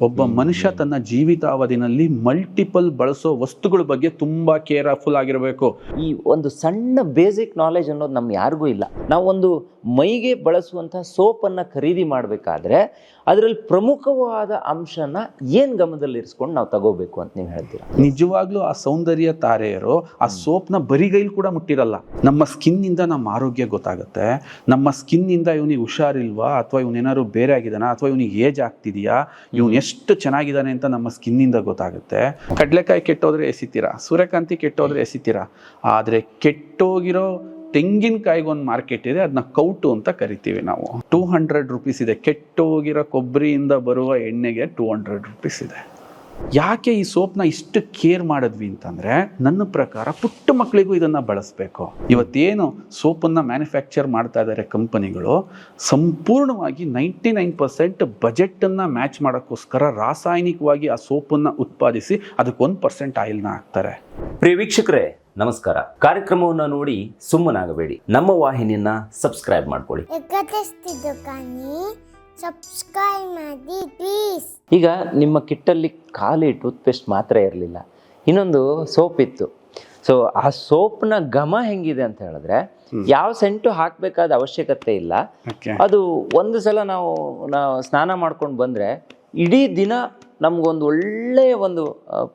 ಒಬ್ಬ ಮನುಷ್ಯ ತನ್ನ ಜೀವಿತಾವಧಿನಲ್ಲಿ ಮಲ್ಟಿಪಲ್ ಬಳಸೋ ವಸ್ತುಗಳ ಬಗ್ಗೆ ತುಂಬಾ ಕೇರ್ಫುಲ್ ಆಗಿರಬೇಕು. ಈ ಒಂದು ಸಣ್ಣ ಬೇಸಿಕ್ ನಾಲೆಜ್ ಅನ್ನೋದು ನಮ್ಗೆ ಯಾರಿಗೂ ಇಲ್ಲ. ನಾವು ಒಂದು ಮೈಗೆ ಬಳಸುವಂಥ ಸೋಪನ್ನು ಖರೀದಿ ಮಾಡಬೇಕಾದ್ರೆ ಅದರಲ್ಲಿ ಪ್ರಮುಖವಾದ ಅಂಶನ ಏನ್ ಗಮನದಲ್ಲಿ ಇರಿಸ್ಕೊಂಡು ನಾವು ತಗೋಬೇಕು ಅಂತ ನೀವು ಹೇಳ್ತೀರಾ? ನಿಜವಾಗ್ಲೂ ಆ ಸೌಂದರ್ಯ ತಾರೆಯರು ಆ ಸೋಪ್ನ ಬರಿಗೈಲಿ ಕೂಡ ಮುಟ್ಟಿರಲ್ಲ. ನಮ್ಮ ಸ್ಕಿನ್ ಇಂದ ನಮ್ಮ ಆರೋಗ್ಯ ಗೊತ್ತಾಗುತ್ತೆ. ನಮ್ಮ ಸ್ಕಿನ್ ಇಂದ ಇವನಿಗೆ ಹುಷಾರಿಲ್ವಾ? ಅಥವಾ ಇವನೇನಾದ್ರು ಬೇರೆ ಆಗಿದಾನ ಅಥವಾ ಇವನಿಗೆ ಏಜ್ ಆಗ್ತಿದೆಯಾ? ಇವನು ಎಷ್ಟು ಚೆನ್ನಾಗಿದ್ದಾನೆ ಅಂತ ನಮ್ಮ ಸ್ಕಿನ್ ಇಂದ ಗೊತ್ತಾಗುತ್ತೆ. ಕಡಲೆಕಾಯಿ ಕೆಟ್ಟೋದ್ರೆ ಎಸಿತೀರಾ? ಸೂರ್ಯಕಾಂತಿ ಕೆಟ್ಟೋದ್ರೆ ಎಸಿತೀರಾ? ಆದ್ರೆ ಕೆಟ್ಟೋಗಿರೋ ತೆಂಗಿನಕಾಯಿಗೆ ಒಂದು ಮಾರ್ಕೆಟ್ ಇದೆ ಅದನ್ನ ಕೌಟು ಅಂತ ಕರಿತೀವಿ ನಾವು. ಟೂ ಹಂಡ್ರೆಡ್ ರುಪೀಸ್ ಇದೆ. ಕೆಟ್ಟೋಗಿರೋ ಕೊಬ್ಬರಿಯಿಂದ ಬರುವ ಎಣ್ಣೆಗೆ ಟೂ ಹಂಡ್ರೆಡ್ ರುಪೀಸ್ ಇದೆ. ಯಾಕೆ ಈ ಸೋಪ್ನ ಇಷ್ಟು ಕೇರ್ ಮಾಡಿದ್ವಿ ಅಂತಂದ್ರೆ ನನ್ನ ಪ್ರಕಾರ ಪುಟ್ಟ ಮಕ್ಕಳಿಗೂ ಇದನ್ನ ಬಳಸಬೇಕು. ಇವತ್ತೇನು ಸೋಪನ್ನ ಮ್ಯಾನುಫ್ಯಾಕ್ಚರ್ ಮಾಡ್ತಾ ಇದ್ದಾರೆ ಕಂಪನಿಗಳು ಸಂಪೂರ್ಣವಾಗಿ ನೈಂಟಿ ನೈನ್ ಪರ್ಸೆಂಟ್ ಬಜೆಟನ್ನು ಮ್ಯಾಚ್ ಮಾಡೋಕ್ಕೋಸ್ಕರ ರಾಸಾಯನಿಕವಾಗಿ ಆ ಸೋಪನ್ನ ಉತ್ಪಾದಿಸಿ ಅದಕ್ಕೆ ಒಂದು ಪರ್ಸೆಂಟ್ ಆಯಿಲ್ನ ಹಾಕ್ತಾರೆ. ಪ್ರಿಯ ವೀಕ್ಷಕರೇ ನಮಸ್ಕಾರ. ಕಾರ್ಯಕ್ರಮವನ್ನು ನೋಡಿ ಸುಮ್ಮನಾಗಬೇಡಿ. ನಮ್ಮ ವಾಹಿನಿಯನ್ನ ಸಬ್ಸ್ಕ್ರೈಬ್ ಮಾಡ್ಕೊಳ್ಳಿ. ಸಬ್ಸ್ಕ್ರೈಬ್ ಮಾಡಿ ಪ್ಲೀಸ್ ಈಗ ನಿಮ್ಮ ಕಿಟ್ಟಲ್ಲಿ ಖಾಲಿ ಟೂತ್ಪೇಸ್ಟ್ ಮಾತ್ರ ಇರಲಿಲ್ಲ. ಇನ್ನೊಂದು ಸೋಪ್ ಇತ್ತು. ಸೊ ಆ ಸೋಪ್ನ ಘಮ ಹೆಂಗಿದೆ ಅಂತ ಹೇಳಿದ್ರೆ ಯಾವ ಸೆಂಟು ಹಾಕಬೇಕಾದ ಅವಶ್ಯಕತೆ ಇಲ್ಲ. ಅದು ಒಂದು ಸಲ ನಾವು ನಾವು ಸ್ನಾನ ಮಾಡ್ಕೊಂಡು ಬಂದ್ರೆ ಇಡೀ ದಿನ ನಮಗೊಂದು ಒಳ್ಳೆಯ ಒಂದು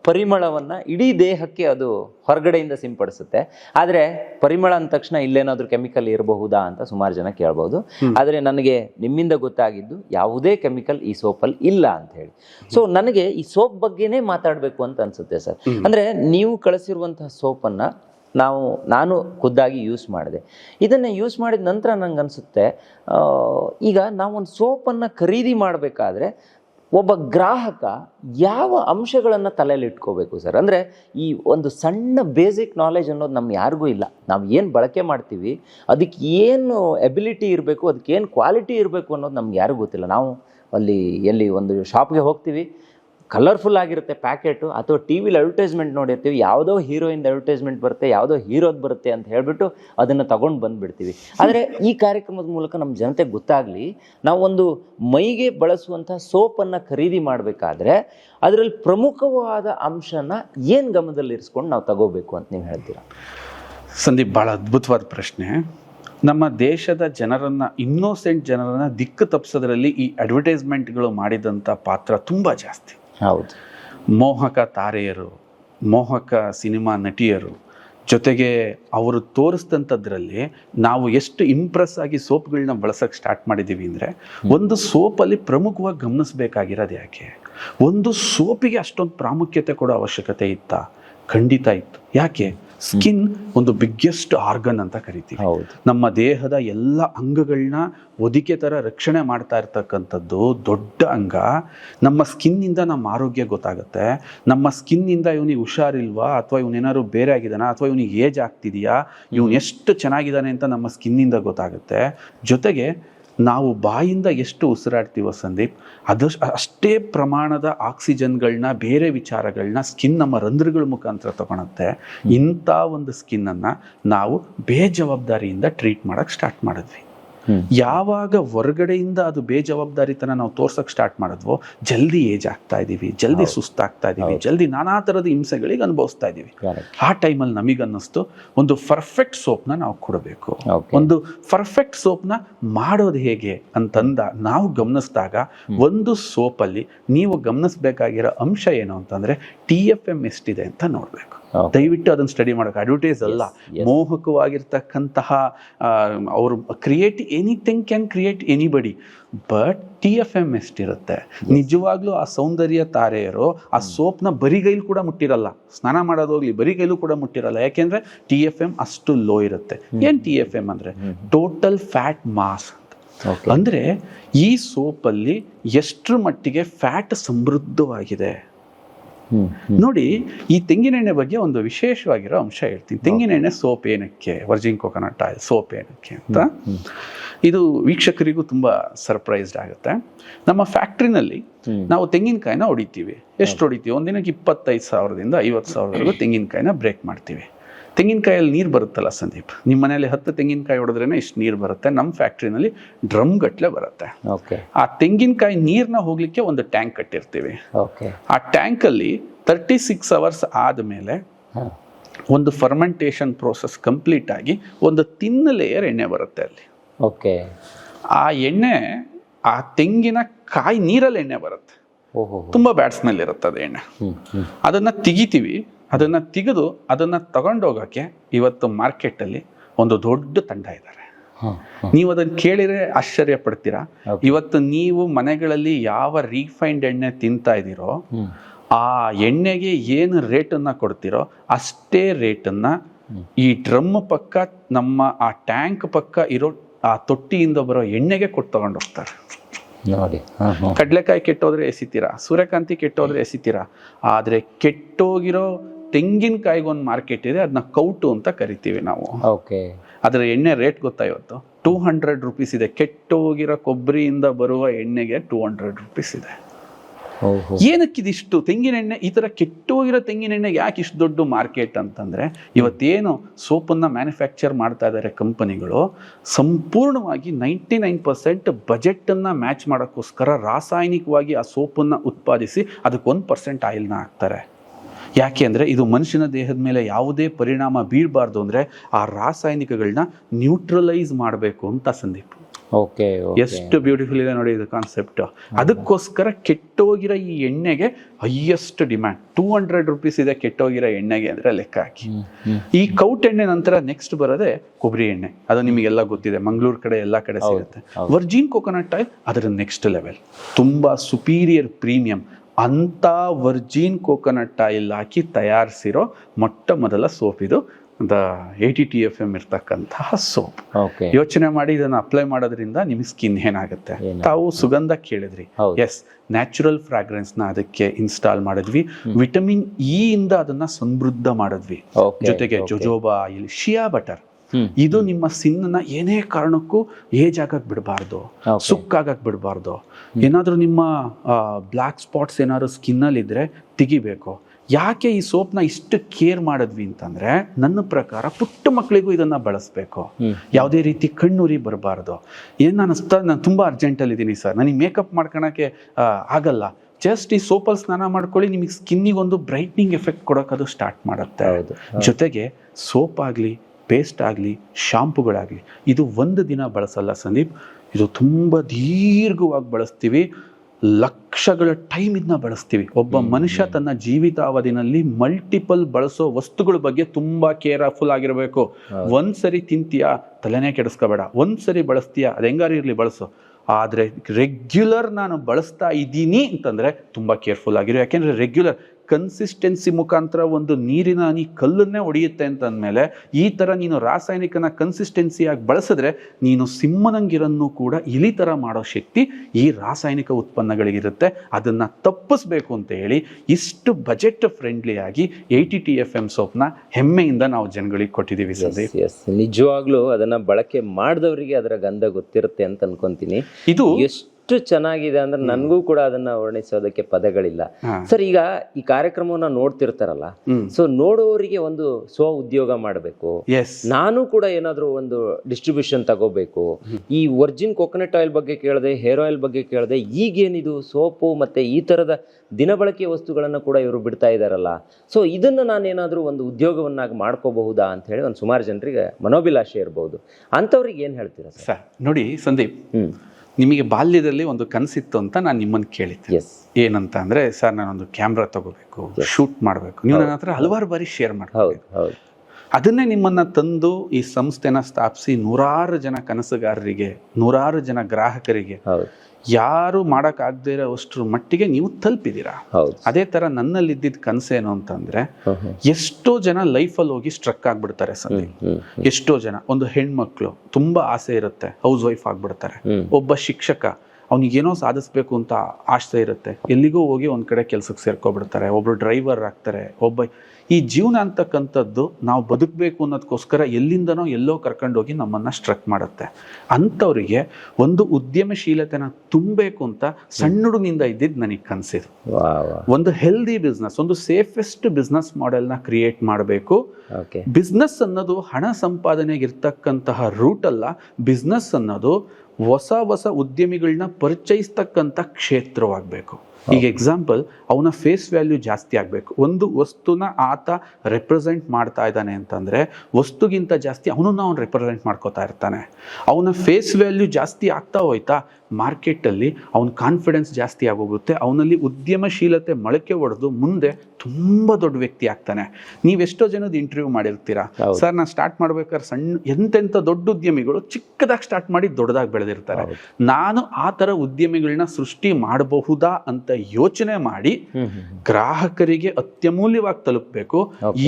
ಪರಿಮಳವನ್ನು ಇಡೀ ದೇಹಕ್ಕೆ ಅದು ಹೊರಗಡೆಯಿಂದ ಸಿಂಪಡಿಸುತ್ತೆ. ಆದರೆ ಪರಿಮಳ ಅಂದ ತಕ್ಷಣ ಇಲ್ಲೇನಾದರೂ ಕೆಮಿಕಲ್ ಇರಬಹುದಾ ಅಂತ ಸುಮಾರು ಜನ ಕೇಳ್ಬೋದು. ಆದರೆ ನನಗೆ ನಿಮ್ಮಿಂದ ಗೊತ್ತಾಗಿದ್ದು ಯಾವುದೇ ಕೆಮಿಕಲ್ ಈ ಸೋಪಲ್ಲಿ ಇಲ್ಲ ಅಂತ ಹೇಳಿ. ಸೊ ನನಗೆ ಈ ಸೋಪ್ ಬಗ್ಗೆನೇ ಮಾತಾಡಬೇಕು ಅಂತ ಅನ್ಸುತ್ತೆ ಸರ್. ಅಂದ್ರೆ ನೀವು ಕಳಿಸಿರುವಂತಹ ಸೋಪನ್ನ ನಾವು ನಾನು ಖುದ್ದಾಗಿ ಯೂಸ್ ಮಾಡಿದೆ. ಇದನ್ನು ಯೂಸ್ ಮಾಡಿದ ನಂತರ ನನಗನ್ಸುತ್ತೆ ಈಗ ನಾವು ಒಂದು ಸೋಪನ್ನು ಖರೀದಿ ಮಾಡಬೇಕಾದ್ರೆ ಒಬ್ಬ ಗ್ರಾಹಕ ಯಾವ ಅಂಶಗಳನ್ನು ತಲೆಯಲ್ಲಿ ಇಟ್ಕೋಬೇಕು ಸರ್? ಅಂದರೆ ಈ ಒಂದು ಸಣ್ಣ ಬೇಸಿಕ್ ನಾಲೆಜ್ ಅನ್ನೋದು ನಮ್ಮ ಯಾರಿಗೂ ಇಲ್ಲ. ನಾವು ಏನು ಬಳಕೆ ಮಾಡ್ತೀವಿ, ಅದಕ್ಕೆ ಏನು ಎಬಿಲಿಟಿ ಇರಬೇಕು, ಅದಕ್ಕೆ ಏನು ಕ್ವಾಲಿಟಿ ಇರಬೇಕು ಅನ್ನೋದು ನಮ್ಗೆ ಯಾರಿಗೂ ಗೊತ್ತಿಲ್ಲ. ನಾವು ಅಲ್ಲಿ, ಎಲ್ಲಿ ಒಂದು ಶಾಪ್ಗೆ ಹೋಗ್ತೀವಿ ಕಲರ್ಫುಲ್ ಆಗಿರುತ್ತೆ ಪ್ಯಾಕೆಟು ಅಥವಾ ಟಿ ವಿಲಿ ಅಡ್ವರ್ಟೈಸ್ಮೆಂಟ್ ನೋಡಿರ್ತೀವಿ, ಯಾವುದೋ ಹೀರೋಯಿಂದ ಅಡ್ವರ್ಟೈಸ್ಮೆಂಟ್ ಬರುತ್ತೆ, ಯಾವುದೋ ಹೀರೋದು ಬರುತ್ತೆ ಅಂತ ಹೇಳಿಬಿಟ್ಟು ಅದನ್ನು ತಗೊಂಡು ಬಂದುಬಿಡ್ತೀವಿ. ಆದರೆ ಈ ಕಾರ್ಯಕ್ರಮದ ಮೂಲಕ ನಮ್ಮ ಜನತೆ ಗೊತ್ತಾಗಲಿ ನಾವು ಒಂದು ಮೈಗೆ ಬಳಸುವಂಥ ಸೋಪನ್ನು ಖರೀದಿ ಮಾಡಬೇಕಾದ್ರೆ, ಅದರಲ್ಲಿ ಪ್ರಮುಖವಾದ ಅಂಶನ ಏನು ಗಮನದಲ್ಲಿರಿಸ್ಕೊಂಡು ನಾವು ತಗೋಬೇಕು ಅಂತ ನೀವು ಹೇಳ್ತೀರಾ? ಸಂದೀಪ್, ಭಾಳ ಅದ್ಭುತವಾದ ಪ್ರಶ್ನೆ. ನಮ್ಮ ದೇಶದ ಜನರನ್ನು ಇನ್ನೋಸೆಂಟ್ ಜನರನ್ನು ದಿಕ್ಕು ತಪ್ಪಿಸೋದ್ರಲ್ಲಿ ಈ ಅಡ್ವರ್ಟೈಸ್ಮೆಂಟ್ಗಳು ಮಾಡಿದಂಥ ಪಾತ್ರ ತುಂಬ ಜಾಸ್ತಿ. ಹೌದು. ಮೋಹಕ ತಾರೆಯರು ಮೋಹಕ ಸಿನಿಮಾ ನಟಿಯರು ಜೊತೆಗೆ ಅವರು ತೋರಿಸಿದಂಥದ್ರಲ್ಲಿ ನಾವು ಎಷ್ಟು ಇಂಪ್ರೆಸ್ ಆಗಿ ಸೋಪ್ಗಳನ್ನ ಬಳಸೋಕೆ ಸ್ಟಾರ್ಟ್ ಮಾಡಿದ್ದೀವಿ ಅಂದರೆ ಒಂದು ಸೋಪಲ್ಲಿ ಪ್ರಮುಖವಾಗಿ ಗಮನಿಸಬೇಕಾಗಿರೋದು ಯಾಕೆ? ಒಂದು ಸೋಪಿಗೆ ಅಷ್ಟೊಂದು ಪ್ರಾಮುಖ್ಯತೆ ಕೊಡೋ ಅವಶ್ಯಕತೆ ಇತ್ತಾ? ಖಂಡಿತ ಇತ್ತು. ಯಾಕೆ? ಸ್ಕಿನ್ ಒಂದು ಬಿಗ್ಗೆಸ್ಟ್ ಆರ್ಗನ್ ಅಂತ ಕರಿತೀವಿ. ಹೌದು. ನಮ್ಮ ದೇಹದ ಎಲ್ಲ ಅಂಗಗಳನ್ನ ಒದಿಕೆ ಥರ ರಕ್ಷಣೆ ಮಾಡ್ತಾ ಇರ್ತಕ್ಕಂಥದ್ದು ದೊಡ್ಡ ಅಂಗ. ನಮ್ಮ ಸ್ಕಿನ್ನಿಂದ ನಮ್ಮ ಆರೋಗ್ಯ ಗೊತ್ತಾಗುತ್ತೆ. ನಮ್ಮ ಸ್ಕಿನ್ನಿಂದ ಇವನಿಗೆ ಹುಷಾರಿಲ್ವಾ? ಅಥವಾ ಇವನೇನಾದ್ರು ಬೇರೆ ಆಗಿದಾನ ಅಥವಾ ಇವನಿಗೆ ಏಜ್ ಆಗ್ತಿದೆಯಾ? ಇವನು ಎಷ್ಟು ಚೆನ್ನಾಗಿದ್ದಾನೆ ಅಂತ ನಮ್ಮ ಸ್ಕಿನ್ನಿಂದ ಗೊತ್ತಾಗುತ್ತೆ. ಜೊತೆಗೆ ನಾವು ಬಾಯಿಂದ ಎಷ್ಟು ಉಸಿರಾಡ್ತೀವೋ ಸಂದೀಪ್ ಅದಷ್ಟು ಅಷ್ಟೇ ಪ್ರಮಾಣದ ಆಕ್ಸಿಜನ್ಗಳನ್ನ ಬೇರೆ ವಿಚಾರಗಳನ್ನ ಸ್ಕಿನ್ ನಮ್ಮ ರಂಧ್ರಗಳ ಮುಖಾಂತರ ತಗೊಳುತ್ತೆ ಇಂಥ ಒಂದು ಸ್ಕಿನ್ನನ್ನು ನಾವು ಬೇಜವಾಬ್ದಾರಿಯಿಂದ ಟ್ರೀಟ್ ಮಾಡೋಕ್ಕೆ ಸ್ಟಾರ್ಟ್ ಮಾಡಿದ್ವಿ. ಯಾವಾಗ ಹೊರಗಡೆಯಿಂದ ಅದು ಬೇಜವಾಬ್ದಾರಿತನ ನಾವು ತೋರ್ಸಕ್ ಸ್ಟಾರ್ಟ್ ಮಾಡಿದ್ವೋ ಜಲ್ದಿ ಏಜ್ ಆಗ್ತಾ ಇದೀವಿ ಜಲ್ದಿ ಸುಸ್ತಾಗ್ತಾ ಇದೀವಿ ಜಲ್ದಿ ನಾನಾ ಥರದ ಹಿಂಸೆಗಳಿಗೆ ಅನುಭವಿಸ್ತಾ ಇದೀವಿ. ಆ ಟೈಮಲ್ಲಿ ನಮಗನ್ನಿಸ್ತು ಒಂದು ಪರ್ಫೆಕ್ಟ್ ಸೋಪ್ನ ನಾವು ಕೊಡಬೇಕು. ಒಂದು ಪರ್ಫೆಕ್ಟ್ ಸೋಪ್ನ ಮಾಡೋದು ಹೇಗೆ ಅಂತಂದ ನಾವು ಗಮನಿಸಿದಾಗ ಒಂದು ಸೋಪಲ್ಲಿ ನೀವು ಗಮನಿಸಬೇಕಾಗಿರೋ ಅಂಶ ಏನು ಅಂತಂದ್ರೆ ಟಿ ಎಫ್ ಎಂ ಎಷ್ಟಿದೆ ಅಂತ ನೋಡಬೇಕು. ದಯವಿಟ್ಟು ಅದನ್ನ ಸ್ಟಡಿ ಮಾಡೋಕೆ ಅಡ್ವರ್ಟೈಸ್ ಅಲ್ಲ. ಮೋಹಕವಾಗಿರ್ತಕ್ಕಂತಹ ಅವರು create anything can create anybody but T F M ಎಷ್ಟಿರುತ್ತೆ? ನಿಜವಾಗ್ಲೂ ಆ ಸೌಂದರ್ಯ ತಾರೆಯರು ಆ ಸೋಪ್ನ ಬರಿಗೈಲು ಕೂಡ ಮುಟ್ಟಿರಲ್ಲ. ಸ್ನಾನ ಮಾಡೋದೋಗ್ಲಿ ಬರಿಗೈಲು ಕೂಡ ಮುಟ್ಟಿರಲ್ಲ. ಯಾಕೆಂದ್ರೆ ಟಿ ಎಫ್ ಎಂ ಅಷ್ಟು ಲೋ ಇರುತ್ತೆ. ಏನ್ ಟಿ ಎಫ್ ಎಂ ಅಂದ್ರೆ? ಟೋಟಲ್ ಫ್ಯಾಟ್ ಮಾಸ್ ಅಂದ್ರೆ ಈ ಸೋಪಲ್ಲಿ ಎಷ್ಟರ ಮಟ್ಟಿಗೆ ಫ್ಯಾಟ್ ಸಮೃದ್ಧವಾಗಿದೆ? ನೋಡಿ ಈ ತೆಂಗಿನೆಣ್ಣೆ ಬಗ್ಗೆ ಒಂದು ವಿಶೇಷವಾಗಿರೋ ಅಂಶ ಹೇಳ್ತೀನಿ. ತೆಂಗಿನೆಣ್ಣೆ ಸೋಪ್ ಏನಕ್ಕೆ? ವರ್ಜಿನ್ ಕೋಕೋನಟ್ ಆಯಿಲ್ ಸೋಪ್ ಏನಕ್ಕೆ ಅಂತ? ಇದು ವೀಕ್ಷಕರಿಗೂ ತುಂಬಾ ಸರ್ಪ್ರೈಸ್ಡ್ ಆಗುತ್ತೆ. ನಮ್ಮ ಫ್ಯಾಕ್ಟ್ರಿನಲ್ಲಿ ನಾವು ತೆಂಗಿನಕಾಯಿನ ಹೊಡಿತೀವಿ. ಎಷ್ಟು ಹೊಡಿತೀವಿ? ಒಂದಿನಕ್ಕೆ ಇಪ್ಪತ್ತೈದು ಸಾವಿರದಿಂದ ಐವತ್ತು ಸಾವಿರದವರೆಗೂ ತೆಂಗಿನಕಾಯಿನ ಬ್ರೇಕ್ ಮಾಡ್ತೀವಿ. ತೆಂಗಿನಕಾಯಲ್ಲಿ ನೀರು ಬರುತ್ತಲ್ಲ ಸಂದೀಪ್? ನಿಮ್ಮ ಮನೆಯಲ್ಲಿ ಹತ್ತು ತೆಂಗಿನಕಾಯಿ ಹೊಡೆದ್ರೇ ಇಷ್ಟು ನೀರು ಬರುತ್ತೆ. ನಮ್ಮ ಫ್ಯಾಕ್ಟ್ರಿನಲ್ಲಿ ಡ್ರಮ್ ಗಟ್ಟಲೆ ಬರುತ್ತೆ. ಓಕೆ ಆ ತೆಂಗಿನಕಾಯಿ ನೀರನ್ನ ಹೋಗ್ಲಿಕ್ಕೆ ಒಂದು ಟ್ಯಾಂಕ್ ಕಟ್ಟಿರ್ತೀವಿ. ಓಕೆ ಆ ಟ್ಯಾಂಕಲ್ಲಿ ತರ್ಟಿ ಸಿಕ್ಸ್ ಅವರ್ಸ್ ಆದಮೇಲೆ ಒಂದು ಫರ್ಮೆಂಟೇಷನ್ ಪ್ರೋಸೆಸ್ ಕಂಪ್ಲೀಟ್ ಆಗಿ ಒಂದು ತಿನ್ನ ಲೇಯರ್ ಎಣ್ಣೆ ಬರುತ್ತೆ ಅಲ್ಲಿ. ಓಕೆ ಆ ಎಣ್ಣೆ ಆ ತೆಂಗಿನ ಕಾಯಿ ನೀರಲ್ಲಿ ಎಣ್ಣೆ ಬರುತ್ತೆ. ಓಹೋ ತುಂಬ ಬ್ಯಾಡ್ ಸ್ಮೆಲ್ ಇರುತ್ತೆ ಅದು ಎಣ್ಣೆ. ಅದನ್ನು ತೆಗಿತೀವಿ. ಅದನ್ನು ತೆಗೆದು ಅದನ್ನು ತಗೊಂಡೋಗೋಕ್ಕೆ ಇವತ್ತು ಮಾರ್ಕೆಟಲ್ಲಿ ಒಂದು ದೊಡ್ಡ ತಂಡ ಇದ್ದಾರೆ ನೀವು ಅದನ್ನು ಕೇಳಿದ್ರೆ ಆಶ್ಚರ್ಯ ಪಡ್ತೀರಾ? ಇವತ್ತು ನೀವು ಮನೆಗಳಲ್ಲಿ ಯಾವ ರೀಫೈನ್ಡ್ ಎಣ್ಣೆ ತಿಂತಾ ಇದ್ದೀರೋ ಆ ಎಣ್ಣೆಗೆ ಏನು ರೇಟನ್ನು ಕೊಡ್ತೀರೋ ಅಷ್ಟೇ ರೇಟನ್ನು ಈ ಡ್ರಮ್ ಪಕ್ಕ ನಮ್ಮ ಆ ಟ್ಯಾಂಕ್ ಪಕ್ಕ ಇರೋ ಆ ತೊಟ್ಟಿಯಿಂದ ಬರೋ ಎಣ್ಣೆಗೆ ಕೊಟ್ಟು ತಗೊಂಡು ಹೋಗ್ತಾರೆ. ನೋಡಿ. ಕಡಲೆಕಾಯಿ ಕೆಟ್ಟೋದ್ರೆ ಎಸಿತೀರಾ? ಸೂರ್ಯಕಾಂತಿ ಕೆಟ್ಟೋದ್ರೆ ಎಸಿತೀರಾ? ಆದರೆ ಕೆಟ್ಟೋಗಿರೋ ತೆಂಗಿನಕಾಯಿಗೊಂದು ಮಾರ್ಕೆಟ್ ಇದೆ ಅದನ್ನ ಕೌಟು ಅಂತ ಕರಿತೀವಿ ನಾವು. ಓಕೆ. ಅದರ ಎಣ್ಣೆ ರೇಟ್ ಗೊತ್ತಾ ಇವತ್ತು? ಟೂ ಹಂಡ್ರೆಡ್ ರುಪೀಸ್ ಇದೆ. ಕೆಟ್ಟೋಗಿರೋ ಕೊಬ್ಬರಿಯಿಂದ ಬರುವ ಎಣ್ಣೆಗೆ ಟೂ ಹಂಡ್ರೆಡ್ ರುಪೀಸ್ ಇದೆ. ಏನಕ್ಕಿದಿಷ್ಟು ತೆಂಗಿನ ಎಣ್ಣೆ ಈ ಥರ ಕೆಟ್ಟೋಗಿರೋ ತೆಂಗಿನ ಎಣ್ಣೆಗೆ ಯಾಕೆ ಇಷ್ಟು ದೊಡ್ಡ ಮಾರ್ಕೆಟ್ ಅಂತಂದರೆ ಇವತ್ತೇನು ಸೋಪನ್ನು ಮ್ಯಾನುಫ್ಯಾಕ್ಚರ್ ಮಾಡ್ತಾ ಇದ್ದಾರೆ ಕಂಪನಿಗಳು ಸಂಪೂರ್ಣವಾಗಿ ನೈಂಟಿ ನೈನ್ ಪರ್ಸೆಂಟ್ ಬಜೆಟನ್ನು ಮ್ಯಾಚ್ ಮಾಡೋಕ್ಕೋಸ್ಕರ ರಾಸಾಯನಿಕವಾಗಿ ಆ ಸೋಪನ್ನು ಉತ್ಪಾದಿಸಿ ಅದಕ್ಕೆ ಒಂದು ಪರ್ಸೆಂಟ್ ಆಯಿಲ್ನ ಹಾಕ್ತಾರೆ. ಯಾಕೆ ಅಂದರೆ ಇದು ಮನುಷ್ಯನ ದೇಹದ ಮೇಲೆ ಯಾವುದೇ ಪರಿಣಾಮ ಬೀಳಬಾರ್ದು ಅಂದರೆ ಆ ರಾಸಾಯನಿಕಗಳನ್ನ ನ್ಯೂಟ್ರಲೈಸ್ ಮಾಡಬೇಕು ಅಂತ ಸಂದೀಪ್. ಓಕೆ ಎಷ್ಟು ಬ್ಯೂಟಿಫುಲ್ ಇದೆ ನೋಡಿ ಇದು ಕಾನ್ಸೆಪ್ಟ್ ಅದಕ್ಕೋಸ್ಕರ ಕೆಟ್ಟೋಗಿರೋ ಈ ಎಣ್ಣೆಗೆ highest demand two hundred rupees ಇದೆ ಕೆಟ್ಟೋಗಿರೋ ಎಣ್ಣೆಗೆ ಅಂದರೆ ಲೆಕ್ಕ ಹಾಕಿ. ಈ ಕೌಟ್ ಎಣ್ಣೆ ನಂತರ ನೆಕ್ಸ್ಟ್ ಬರೋದೇ ಕೊಬ್ಬರಿ ಎಣ್ಣೆ. ಅದು ನಿಮಗೆಲ್ಲ ಗೊತ್ತಿದೆ ಮಂಗಳೂರು ಕಡೆ ಎಲ್ಲ ಕಡೆ ಸಿಗುತ್ತೆ. ವರ್ಜಿನ್ ಕೋಕೋನಟ್ ಆಯಿಲ್ ಅದರ ನೆಕ್ಸ್ಟ್ ಲೆವೆಲ್ ತುಂಬ ಸುಪೀರಿಯರ್ ಪ್ರೀಮಿಯಂ ಅಂಥ ವರ್ಜಿನ್ ಕೋಕೋನಟ್ ಆಯಿಲ್ ಹಾಕಿ ತಯಾರಿಸಿರೋ ಮೊಟ್ಟ ಮೊದಲ ಸೋಪ್ ಇದು. The A T F M ಇರ್ತಕ್ಕಂತಹ ಸೋಪ್ ಓಕೆ ಯೋಚನೆ ಮಾಡಿ ಇದನ್ನು ಅಪ್ಲೈ ಮಾಡೋದ್ರಿಂದ ನಿಮಗೆ ಸ್ಕಿನ್ ಏನಾಗುತ್ತೆ? ತಾವು ಸುಗಂಧ ಕೇಳಿದ್ರಿ. ಎಸ್ ನ್ಯಾಚುರಲ್ ಫ್ರಾಗ್ರೆನ್ಸ್ನ ಅದಕ್ಕೆ ಇನ್ಸ್ಟಾಲ್ ಮಾಡಿದ್ವಿ. ವಿಟಮಿನ್ ಇ ಇಂದ ಅದನ್ನ ಸಮೃದ್ಧ ಮಾಡಿದ್ವಿ. ಜೊತೆಗೆ. Jojoba oil shea butter. ಇದು ನಿಮ್ಮ ಸಿನ್ನ ಏನೇ ಕಾರಣಕ್ಕೂ ಏಜ್ ಆಗಕ್ ಬಿಡಬಾರ್ದು. ಸುಕ್ಕಾಗಕ್ಕೆ ಸುಕ್ಕಾಗಕ್ ಬಿಡಬಾರ್ದು. ಏನಾದರೂ ನಿಮ್ಮ ಬ್ಲ್ಯಾಕ್ ಸ್ಪಾಟ್ಸ್ ಏನಾದ್ರು ಸ್ಕಿನ್ನಲ್ಲಿ ಇದ್ರೆ ತೆಗಿಬೇಕು. ಯಾಕೆ ಈ ಸೋಪ್ನ ಇಷ್ಟು ಕೇರ್ ಮಾಡಿದ್ವಿ ಅಂತಂದ್ರೆ ನನ್ನ ಪ್ರಕಾರ ಪುಟ್ಟ ಮಕ್ಕಳಿಗೂ ಇದನ್ನ ಬಳಸಬೇಕು. ಯಾವುದೇ ರೀತಿ ಕಣ್ಣುರಿ ಬರಬಾರ್ದು. ಏನ್ ನಾನು ನಾನು ತುಂಬಾ ಅರ್ಜೆಂಟ್ ಅರ್ಜೆಂಟಲ್ಲಿ ಇದ್ದೀನಿ ಸರ್. ನನಗೆ ಮೇಕಪ್ ಮಾಡ್ಕೊಳಕ್ಕೆ ಆಗಲ್ಲ. ಜಸ್ಟ್ ಈ ಸೋಪಲ್ಲಿ ಸ್ನಾನ ಮಾಡ್ಕೊಳ್ಳಿ ನಿಮಗೆ ಸ್ಕಿನ್ನಿಗೆ ಒಂದು ಬ್ರೈಟ್ನಿಂಗ್ ಎಫೆಕ್ಟ್ ಕೊಡೋಕೆ ಅದು ಸ್ಟಾರ್ಟ್ ಮಾಡುತ್ತೆ. ಜೊತೆಗೆ ಸೋಪ್ ಆಗಲಿ ಪೇಸ್ಟ್ ಆಗಲಿ ಶಾಂಪುಗಳಾಗಲಿ ಇದು ಒಂದು ದಿನ ಬಳಸಲ್ಲ ಸಂದೀಪ್. ಇದು ತುಂಬ ದೀರ್ಘವಾಗಿ ಬಳಸ್ತೀವಿ. ಲಕ್ಷಗಳ ಟೈಮ್ ಇದನ್ನ ಬಳಸ್ತೀವಿ. ಒಬ್ಬ ಮನುಷ್ಯ ತನ್ನ ಜೀವಿತಾವಧಿನಲ್ಲಿ ಮಲ್ಟಿಪಲ್ ಬಳಸೋ ವಸ್ತುಗಳ ಬಗ್ಗೆ ತುಂಬಾ ಕೇರ್ಫುಲ್ ಆಗಿರಬೇಕು. ಒಂದ್ಸರಿ ತಿಂತೀಯಾ? ತಲೆನೇ ಕೆಡಿಸ್ಕೋಬೇಡ. ಒಂದ್ಸರಿ ಬಳಸ್ತೀಯಾ? ಅದು ಹೆಂಗಾರು ಇರಲಿ ಬಳಸು. ಆದರೆ ರೆಗ್ಯುಲರ್ ನಾನು ಬಳಸ್ತಾ ಇದ್ದೀನಿ ಅಂತಂದರೆ ತುಂಬ ಕೇರ್ಫುಲ್ ಆಗಿರೋ. ಯಾಕೆಂದರೆ ರೆಗ್ಯುಲರ್ ಕನ್ಸಿಸ್ಟೆನ್ಸಿ ಮುಖಾಂತರ ಒಂದು ನೀರಿನ ನೀ ಕಲ್ಲನ್ನೇ ಒಡೆಯುತ್ತೆ ಅಂತ ಅಂದಮೇಲೆ ಈ ಥರ ನೀನು ರಾಸಾಯನಿಕನ ಕನ್ಸಿಸ್ಟೆನ್ಸಿಯಾಗಿ ಬಳಸಿದ್ರೆ ನೀನು ಸಿಂಹನಂಗಿರನ್ನು ಕೂಡ ಇಲಿ ಥರ ಮಾಡೋ ಶಕ್ತಿ ಈ ರಾಸಾಯನಿಕ ಉತ್ಪನ್ನಗಳಿಗಿರುತ್ತೆ. ಅದನ್ನು ತಪ್ಪಿಸ್ಬೇಕು ಅಂತ ಹೇಳಿ ಇಷ್ಟು ಬಜೆಟ್ ಫ್ರೆಂಡ್ಲಿ ಆಗಿ ಏಯ್ಟಿ ಟಿ ಎಫ್ ಎಂ ಸೋಪ್ನ ಹೆಮ್ಮೆಯಿಂದ ನಾವು ಜನಗಳಿಗೆ ಕೊಟ್ಟಿದ್ದೀವಿ ಸಂದೀಪ್ ಎಸ್ ನಿಜವಾಗ್ಲೂ ಅದನ್ನು ಬಳಕೆ ಮಾಡಿದವರಿಗೆ ಅದರ ಗಂಧ ಗೊತ್ತಿರುತ್ತೆ ಅಂತ ಅನ್ಕೊಂತೀನಿ. ಇದು ಎಷ್ಟು ಚೆನ್ನಾಗಿದೆ ಅಂದ್ರೆ ನನಗೂ ಕೂಡ ಅದನ್ನ ವರ್ಣಿಸೋದಕ್ಕೆ ಪದಗಳಿಲ್ಲ. ಸರ್ ಈಗ ಈ ಕಾರ್ಯಕ್ರಮವನ್ನ ನೋಡ್ತಿರ್ತಾರಲ್ಲ ಹ್ಮ್. ಸೊ ನೋಡುವವರಿಗೆ ಒಂದು ಸ್ವ ಉದ್ಯೋಗ ಮಾಡಬೇಕು. ನಾನು ಕೂಡ ಏನಾದರೂ ಒಂದು ಡಿಸ್ಟ್ರಿಬ್ಯೂಷನ್ ತಗೋಬೇಕು. ಈ ವರ್ಜಿನ್ ಕೊಕೊನಟ್ ಆಯಿಲ್ ಬಗ್ಗೆ ಕೇಳಿದೆ ಹೇರ್ ಆಯಿಲ್ ಬಗ್ಗೆ ಕೇಳಿದೆ ಈಗೇನಿದು ಸೋಪು ಮತ್ತೆ ಈ ತರದ ದಿನಬಳಕೆಯ ವಸ್ತುಗಳನ್ನು ಕೂಡ ಇವರು ಬಿಡ್ತಾ ಇದ್ದಾರಲ್ಲ ಸೊ ಇದನ್ನು ನಾನೇನಾದರೂ ಒಂದು ಉದ್ಯೋಗವನ್ನಾಗಿ ಮಾಡ್ಕೋಬಹುದಾ ಅಂತ ಹೇಳಿ ಒಂದು ಸುಮಾರು ಜನರಿಗೆ ಮನೋಭಿಲಾಷೆ ಇರಬಹುದು ಅಂಥವ್ರಿಗೆ ಏನು ಹೇಳ್ತೀರಾ ಸರ್? ನೋಡಿ ಸಂದೀಪ್ ಹ್ಞೂ ನಿಮಗೆ ಬಾಲ್ಯದಲ್ಲಿ ಒಂದು ಕನಸಿತ್ತು ಅಂತ ನಾನು ನಿಮ್ಮನ್ನು ಕೇಳಿದ್ದೆ. ಎಸ್ ಏನಂತ ಅಂದ್ರೆ ಸರ್ ನಾನೊಂದು ಕ್ಯಾಮ್ರಾ ತಗೋಬೇಕು ಶೂಟ್ ಮಾಡಬೇಕು. ನೀವು ನನ್ನ ಹತ್ರ ಹಲವಾರು ಬಾರಿ ಶೇರ್ ಮಾಡ್ಬೋದು ಅದನ್ನೇ ನಿಮ್ಮನ್ನ ತಂದು ಈ ಸಂಸ್ಥೆನ ಸ್ಥಾಪಿಸಿ ನೂರಾರು ಜನ ಕನಸುಗಾರರಿಗೆ ನೂರಾರು ಜನ ಗ್ರಾಹಕರಿಗೆ ಯಾರು ಮಾಡೋಕ್ಕಾಗದೇ ಇರೋ ಅಷ್ಟರ ಮಟ್ಟಿಗೆ ನೀವು ತಲುಪಿದ್ದೀರಾ? ಅದೇ ಥರ ನನ್ನಲ್ಲಿದ್ದಿದ್ದ ಕನಸೇನು ಅಂತಂದರೆ. ಎಷ್ಟೋ ಜನ ಲೈಫಲ್ಲಿ ಹೋಗಿ ಸ್ಟ್ರಕ್ ಆಗಿಬಿಡ್ತಾರೆ ಸರ್ ಎಷ್ಟೋ ಜನ ಒಂದು ಹೆಣ್ಮಕ್ಳು ತುಂಬಾ ಆಸೆ ಇರುತ್ತೆ ಹೌಸ್ ವೈಫ್ ಆಗಿಬಿಡ್ತಾರೆ. ಒಬ್ಬ ಶಿಕ್ಷಕ ಅವನಿಗೇನೋ ಸಾಧಿಸ್ಬೇಕು ಅಂತ ಆಸೆ ಇರುತ್ತೆ. ಎಲ್ಲಿಗೂ ಹೋಗಿ ಒಂದು ಕಡೆ ಕೆಲಸಕ್ಕೆ ಸೇರ್ಕೊಬಿಡ್ತಾರೆ ಒಬ್ಬರು ಡ್ರೈವರ್ ಆಗ್ತಾರೆ ಒಬ್ಬ ಈ ಜೀವನ ಅಂತಕ್ಕಂಥದ್ದು ನಾವು ಬದುಕಬೇಕು ಅನ್ನೋದಕ್ಕೋಸ್ಕರ ಎಲ್ಲಿಂದನೋ ಎಲ್ಲೋ ಕರ್ಕೊಂಡೋಗಿ ನಮ್ಮನ್ನ ಸ್ಟ್ರಕ್ ಮಾಡುತ್ತೆ. ಅಂಥವ್ರಿಗೆ ಒಂದು ಉದ್ಯಮಶೀಲತೆನ ತುಂಬಬೇಕು ಅಂತ ಸಣ್ಣ ಹುಡುಗಿನಿಂದ ಇದ್ದಿದ್ದು ನನಗೆ ಕನಸಿದು. ವಾ ವಾ. ಒಂದು ಹೆಲ್ದಿ ಬಿಸ್ನೆಸ್ ಒಂದು ಸೇಫೆಸ್ಟ್ ಬಿಸ್ನೆಸ್ ಮಾಡೆಲ್ನ ಕ್ರಿಯೇಟ್ ಮಾಡಬೇಕು. ಬಿಸ್ನೆಸ್ ಅನ್ನೋದು ಹಣ ಸಂಪಾದನೆಗೆ ಇರ್ತಕ್ಕಂತಹ ರೂಟ್ ಅಲ್ಲ ಬಿಸ್ನೆಸ್ ಅನ್ನೋದು ಹೊಸ ಹೊಸ ಉದ್ಯಮಿಗಳನ್ನ ಪರಿಚಯಿಸ್ತಕ್ಕಂಥ ಕ್ಷೇತ್ರವಾಗಬೇಕು. ಈಗ ಎಕ್ಸಾಂಪಲ್ ಅವನ ಫೇಸ್ ವ್ಯಾಲ್ಯೂ ಜಾಸ್ತಿ ಆಗಬೇಕು. ಒಂದು ವಸ್ತುನ ಆತ ರೆಪ್ರೆಸೆಂಟ್ ಮಾಡ್ತಾ ಇದ್ದಾನೆ ಅಂತಂದರೆ, ವಸ್ತುಗಿಂತ ಜಾಸ್ತಿ ಅವನನ್ನ ಅವನು ರೆಪ್ರೆಸೆಂಟ್ ಮಾಡ್ಕೋತಾ ಇರ್ತಾನೆ. ಅವನ ಫೇಸ್ ವ್ಯಾಲ್ಯೂ ಜಾಸ್ತಿ ಆಗ್ತಾ ಹೋಯ್ತಾ ಮಾರ್ಕೆಟಲ್ಲಿ ಅವನ ಕಾನ್ಫಿಡೆನ್ಸ್ ಜಾಸ್ತಿ ಆಗೋಗುತ್ತೆ. ಅವನಲ್ಲಿ ಉದ್ಯಮಶೀಲತೆ ಮೊಳಕೆ ಹೊಡೆದು ಮುಂದೆ ತುಂಬ ದೊಡ್ಡ ವ್ಯಕ್ತಿ ಆಗ್ತಾನೆ. ನೀವೆಷ್ಟೋ ಜನದ ಇಂಟರ್ವ್ಯೂ ಮಾಡಿರ್ತೀರಾ? ಸರ್ ನಾನು ಸ್ಟಾರ್ಟ್ ಮಾಡ್ಬೇಕಾದ್ರೆ ಸಣ್ಣ ಎಂತೆಂಥ ದೊಡ್ಡ ಉದ್ಯಮಿಗಳು ಚಿಕ್ಕದಾಗಿ ಸ್ಟಾರ್ಟ್ ಮಾಡಿ ದೊಡ್ಡದಾಗಿ ಬೆಳೆದಿರ್ತಾರೆ. ನಾನು ಆ ಥರ ಉದ್ಯಮಿಗಳನ್ನ ಸೃಷ್ಟಿ ಮಾಡಬಹುದಾ ಅಂತ ಯೋಚನೆ ಮಾಡಿ ಗ್ರಾಹಕರಿಗೆ ಅತ್ಯಮೂಲ್ಯವಾಗಿ ತಲುಪಬೇಕು.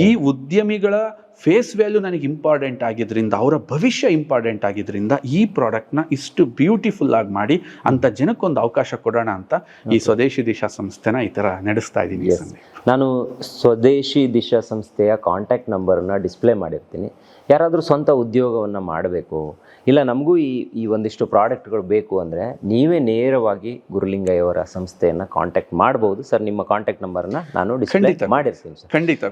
ಈ ಉದ್ಯಮಿಗಳ ಫೇಸ್ ವ್ಯಾಲ್ಯೂ ನನಗೆ ಇಂಪಾರ್ಟೆಂಟ್ ಆಗಿದ್ದರಿಂದ ಅವರ ಭವಿಷ್ಯ ಇಂಪಾರ್ಟೆಂಟ್ ಆಗಿದ್ದರಿಂದ ಈ ಪ್ರಾಡಕ್ಟ್ನ ಇಷ್ಟು ಬ್ಯೂಟಿಫುಲ್ ಆಗಿ ಮಾಡಿ ಅಂತ ಜನಕ್ಕೊಂದು ಅವಕಾಶ ಕೊಡೋಣ ಅಂತ ಈ ಸ್ವದೇಶಿ ದಿಶಾ ಸಂಸ್ಥೆನ ಈ ಥರ ನಡೆಸ್ತಾ ಇದ್ದೀನಿ ನಾನು ಸ್ವದೇಶಿ ದಿಶಾ ಸಂಸ್ಥೆಯ ಕಾಂಟ್ಯಾಕ್ಟ್ ನಂಬರನ್ನು ಡಿಸ್ಪ್ಲೇ ಮಾಡಿರ್ತೀನಿ. ಯಾರಾದರೂ ಸ್ವಂತ ಉದ್ಯೋಗವನ್ನು ಮಾಡಬೇಕು ಇಲ್ಲ ನಮಗೂ ಈ ಈ ಒಂದಿಷ್ಟು ಪ್ರಾಡಕ್ಟ್ಗಳು ಬೇಕು ಅಂದರೆ ನೀವೇ ನೇರವಾಗಿ ಗುರುಲಿಂಗಯ್ಯವರ ಸಂಸ್ಥೆಯನ್ನು ಕಾಂಟ್ಯಾಕ್ಟ್ ಮಾಡ್ಬೋದು. ಸರ್ ನಿಮ್ಮ ಕಾಂಟ್ಯಾಕ್ಟ್ ನಂಬರನ್ನು ನಾನು ಡಿಸ್ಪ್ಲೇ ಖಂಡಿತ. ಮಾಡಿರ್ತೀನಿ ಸರ್. ಖಂಡಿತ.